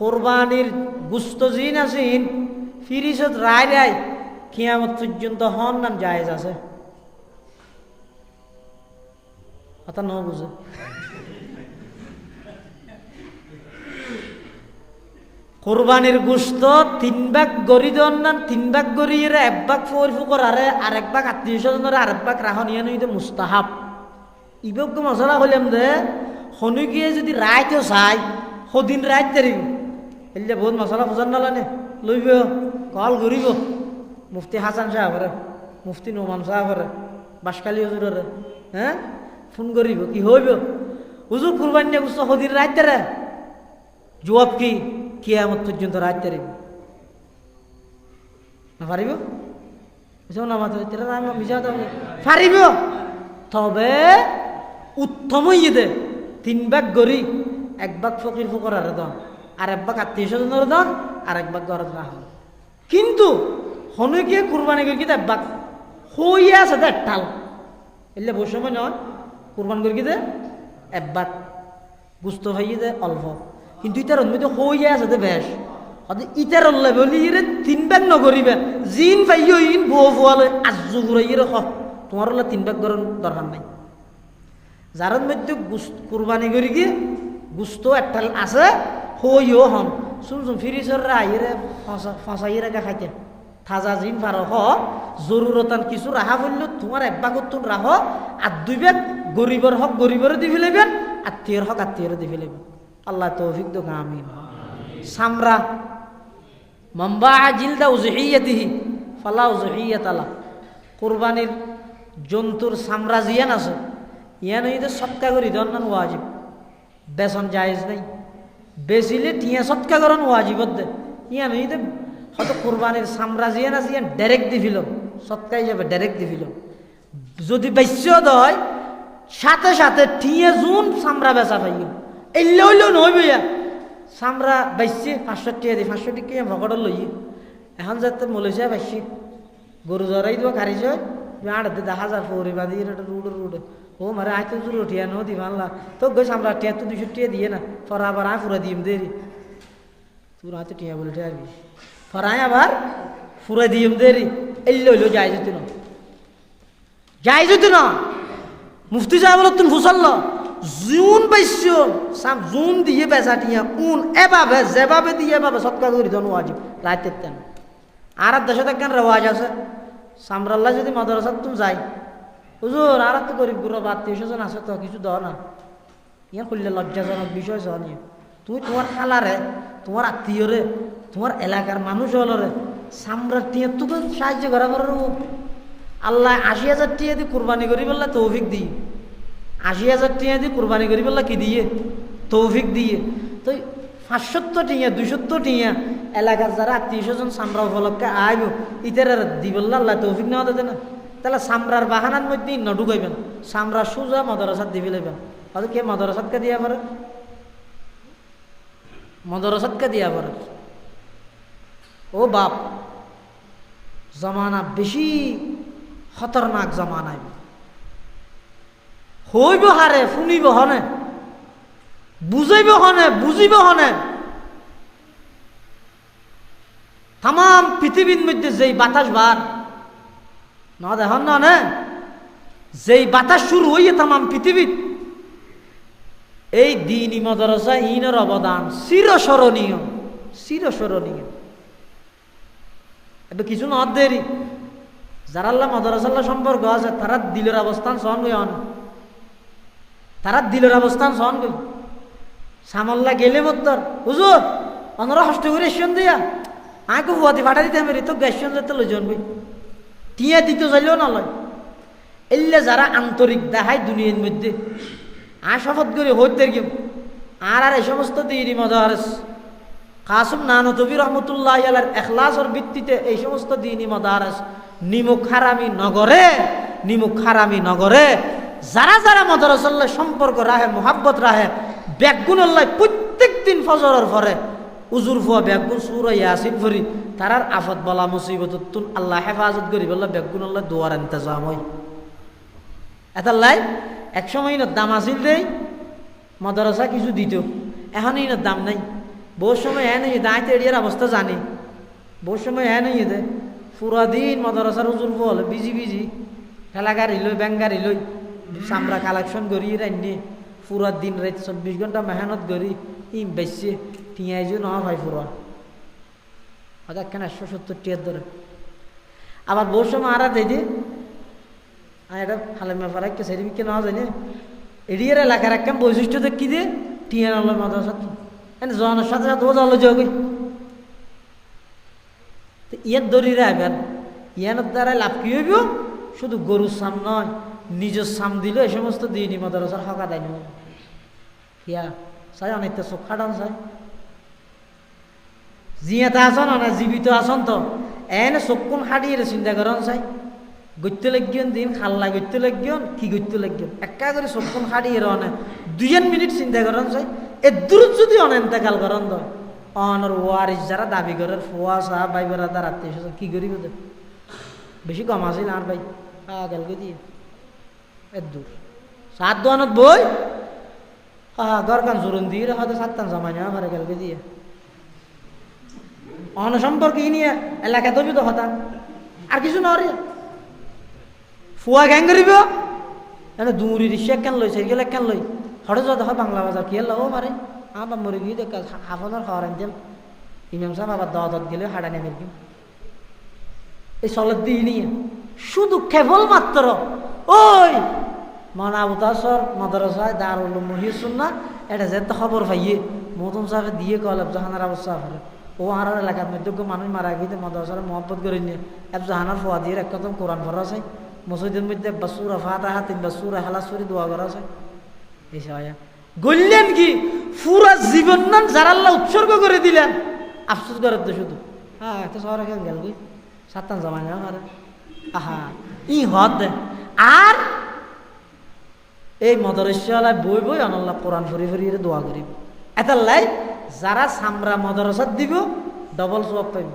কোরবানির গুস্ত জিন আছিন ফিরিসত রায় রায় কিয়ামত পর্যন্ত হন নাম জায়েজ আছে। কথা ন বুঝে। কোরবানির গুস্ত তিন ভাগ গড়ি দেন না, তিন ভাগ গড়িয়ে এক ভাগ ফোর ফুকর, আরে আর এক ভাগ আত্মীয় স্বজনের, আর এক ভাগ রাহন ইয়ানো এটা মুস্তাহাব। ইবক মশলা হইলাম দে শনি গিয়ে যদি রাইতেও চাই সদিন রাইত তারিব এলে বহুত মশলা বুজান নালানে? লইব কল ঘুরিব মুফতি হাসান সাহেবরে মুফতি নোমান সাহেবরে বাসকালী হজুররে হ্যাঁ ফোন করিব কি হইব? হুজুর কুরবানি নিয়ে বুঝছ সদিন রাইত তারে জবাব কি? কিয়ামত পর্যন্ত রাইত তারিব না পারিব বুঝছ না মাথা তেরা আমি মিশা পারিব তবে উত্তম ইয়ে তিন ভাগ গরি এক ভাগ ফকির ফকর আর দন আর এক ভাগ আত্মীয় স্বজনের দন আর এক ভাগ গরজ না হল কিন্তু হনুকে, কুরবানি করি কি এক ভাগ হইয়া আছে দেখ টাল এলে বহু সময় নয়, কুরবান করি কি দে, এক ভাগ গুস্ত হইয়ে দে অল্প। কিন্তু ইটার মধ্যে হইয়া আছে দে বেশ। ইটার অল্লে বলি, ইরে তিন ভাগ নগরিবে, জিন পাইও ইন বউ ফুয়ালে আজু ঘুরাইয়ে রেখ তোমার হলে তিন ভাগ গরম দরকার নাই। যার মধ্যে কুরবানি করি কি গুস্ত একটা আছে হইও হন শুন ফিরিসর আইরে ফাঁসাই রেখা খাইতে থাজা জিন পার হ জরুরতান কিছু রাহা বলল তোমার এক ভাগ তুন রাহ আর দুই ভাগ গরিবর হক গরিবর দি ফেলেবেন আত্মীয়র হক আত্মীয়র দি ফেলেবেন আল্লাহ তৌফিক দো আমিন সামরা মাম্বা জিলদা উজহিয়াতিহি ফালা উজহিয়াত আলা কোরবানির জন্তুর সামরা জিয়ান আছে ইয়ান সৎকা করি ধর না ওয়াজিব বেসন জায়েজ নাই। বেচিলে টিয়া সৎকা করন ওয়াজিবত দে ইয়া ইয়ান হইতে হয়তো কোরবানির সাম্রাজ্য আছে ইয়ান ডাইরেক্ট দি ফিল সৎকাই যাবে ডাইরেক্ট দি ফিল যদি বেশ্য দয় সাথে সাথে টিয়ে জুন সামরা বেচা পাইও এলে হইলেও নইব ইয়া। সামরা বাইছে পাঁচশো টিয়া দি পাঁচশো টিকা ভকটর লই এখন যাতে মলেছিয়া বাইছি গরু জরাই দিব খারিছ আড় দে হাজার পৌরি বাঁধি রুড রুড ও মারে আয় তো জুড়ো টিয়া নো দি মানলা তো গই সামরা টিয়া তো দুশো টিয়া দিয়ে না ফরা আবার আয় ফুরা দিম দেরি তুই হাতে টিয়া বলে টিয়া আরবি ফরায় আবার ফুরা দিম দেরি এল্লো হইল যাই যেত না যাই যেত না মুফতি সাহেব বলো তুমি ফুসল্ল জুন পাইছ সাম জুন দিয়ে বেচা টিয়া উন এভাবে যেভাবে দিয়ে এভাবে সৎকার করি ধন ওয়াজিব রাতের তেন আর দেশে দেখেন রেওয়াজ আছে সামরাল্লা যদি মাদ্রাসাত তুমি যাই হুজুর, আর তো গরিবগুলো আত্মীয় স্বজন আছে তো, কিছু দাও না। ইয়া করলে লজ্জাজনক বিষয় সহ নিয়ে। তুমি তোমার খালারে, তোমার আত্মীয়রে, তোমার এলাকার মানুষ হলরে সামরার টিয়া তোকে সাহায্য করা করার আল্লাহ আশি হাজার টিয়া দিয়ে কোরবানি করি বললে তৌফিক দিই আশি হাজার টিয়া দিয়ে কোরবানি করি বললে কি দিয়ে? তৌফিক দিয়ে। তো পাঁচসত্তর টিয়া, দুইসত্তর টিয়া, এলাকার যারা আত্মীয় স্বজন সামরা উপলক্ষে আইব, ইতার দি বললে আল্লাহ তৌফিক নেওয়া দেবে না। তাহলে সামরার বাহানার মধ্যে ন ঢুকাইবেন সামরা সোজা মদরসাত দিবি লাইবেন। হয়তো কে মদরসাতকে দিয়া পারে মদরসাতকে দিয়া পারে ও বাপ, জমানা বেশি খতরনাক জমানায়। হইব হারে, শুনিব হনে। বুঝাইব হনে বুঝিব হনে তাম পৃথিবীর মধ্যে যেই বাতাস বার না দেখুন না, নে। যেই বাতাস শুরু হইয়ে তাম পৃথিবীত এই দিনই মদরসা ইনের অবদান, চিরস্মরণীয় চিরস্মরণীয়। এটা কিছু না, দেরি। যারা আল্লাহ মদরসাল্লাহ সম্পর্ক আছে তারা দিলের অবস্থান সহন গই তারা দিলের অবস্থান সহন গই সামল্লা গেলে মত্তর হুজুর, অনরা হস্ত করে এসন দিয়া। আঁকে হুয়াতে ফাটা দিতে আমি তো গ্যাসন যেতে লই জন বই টিয়া দিতে চাইলেও না লয়। এলে যারা আন্তরিক দেখায় দুনিয়ার মধ্যে আর শপথ করে হইতে গেম। আর আর এই সমস্ত দিনই মদারেস কাসুম নানতবি রহমতুল্লাহ আলার এখলাসর ভিত্তিতে এই সমস্ত দিনই মদারেস নিমুখ হারামি নগরে, নিমুখ হারামি নগরে। যারা যারা মদরসল্লাহ সম্পর্ক রাহে, মোহাব্বত রাহে ব্যাগুনল্লাহ প্রত্যেক দিন ফজরের পরে উজুর ফুয়া ব্যাগুন সুর ইয়াসিন ফরি তারার আফত বলা মুসিবত তুন আল্লাহ হেফাজত করি বললা ব্যাগুনল্লাহ দোয়ার ইন্তজাম হয় এতাল্লাই এক সময় না দাম আসিল দেই, মদরসা কিছু দিত। এখন এই দাম নাই। বহু সময় হ্যাঁ নেই দাঁড়াইতে এড়িয়ার অবস্থা জানি। বহু সময় হ্যাঁ নেই দে, পুরা দিন মদরসার উজুর বল বিজি বিজি। ঠেলা গাড়ি লই ব্যাং গাড়ি লই, চামড়া কালেকশন করি রান্নি পুরা দিন রাত চব্বিশ ঘণ্টা মেহনত করি, ইম বেশি টিয়াইজু নহয় ভাই পুরা হয়তো কেন একশো সত্তর টিয়ার ধরে আবার বহু সময় আর দিদি আর এটা হালে মেফার একটা সেরি বিকে নেওয়া যায় না এরিয়ার এলাকার একটা বৈশিষ্ট্য তো কি দিয়ে? টিয়া নলের মাদ্রাসা জনের সাথে সাথে ও জল যোগ ইয়ার দড়িরে আইবেন ইয়ানোর দ্বারা লাভ কি হইব? শুধু গরুর সাম নয় নিজের সাম দিলে, এই সমস্ত দিনই মাদ্রাসার হকা দেয় ইয়া চাই অনেকটা চোখ খাটান চাই। জিয়াতে আসন না জীবিত আসন তো। এনে চকুন হাড়িয়ে চিন্তা করেন চাই। গত্যে লাগিয়ন দিন, খাল্লা গত্যে লাগিয়ন কি গত্যে লাগিয়ন একা করে চকুন হাড়িয়ে রনে দুইজন মিনিট চিন্তা করেন চাই। এ দূর যদি অনেন্তেকাল করেন তো। অনর ওয়ারিস যারা দাবি করে ফোয়া সাহ ভাই বেড়াদার আত্মীয় স্বজন কি করিব বেশি কম আছিল আর ভাই। গেলকে দিয়ে এ দূর। সাত দোয়ানত বই। হ্যাঁ গরকান জোরন দিয়ে হয়তো সাতটান জমাই নেওয়া ঘরে গেলকে দিয়ে। অন সম্পর্কে নিয়ে এলাকা তবি তো হতা আর কিছু না রে। ফুয়া গ্যাং করিব? এনে দুমুরি রিক্সা কেন লই সাইকেল কেন লই? হঠাৎ যত হয় বাংলা বাজার কি ও মারে? আমার মরে গিয়ে দেখ হাফানোর খাওয়ার আনতেন ইমাম সাহেব আবার দাওয়া দত গেলে হাডা নেমে এই চলের দিয়ে নিয়ে। শুধু কেবল মাত্র ওই মনা উতাসর মাদ্রাসায় দারুল মহিসুন না এটা যে খবর পাইয়ে। মতন সাহেব দিয়ে কল জাহানার অবস্থা করে ও আর এলাকার মধ্যে মানুষ মারা গিয়ে মাদ্রাসার মহব্বত করে নিয়ে। এব জাহানার ফোয়া দিয়ে এক কথা কোরআন ভরা আছে। মসজিদের মধ্যে বাসুরা ফাটা হাতিন বাসুরা হালাসুরি দোয়া করা আছে। এই সবাই গললেন কি? পুরা জীবন নাম যারাল্লাহ উৎসর্গ করে দিলেন। আফসোস করার তো শুধু। হ্যাঁ একটা শহর গেল গই সাতটান জমা নেওয়া পারে আহা, ই হদ। আর এই মদরসালায় বই বই অনল্লা কোরআন ভরি ভরি দোয়া করিব। এত লাই যারা সামরা মদরসাত দিব ডবল সব পাইব।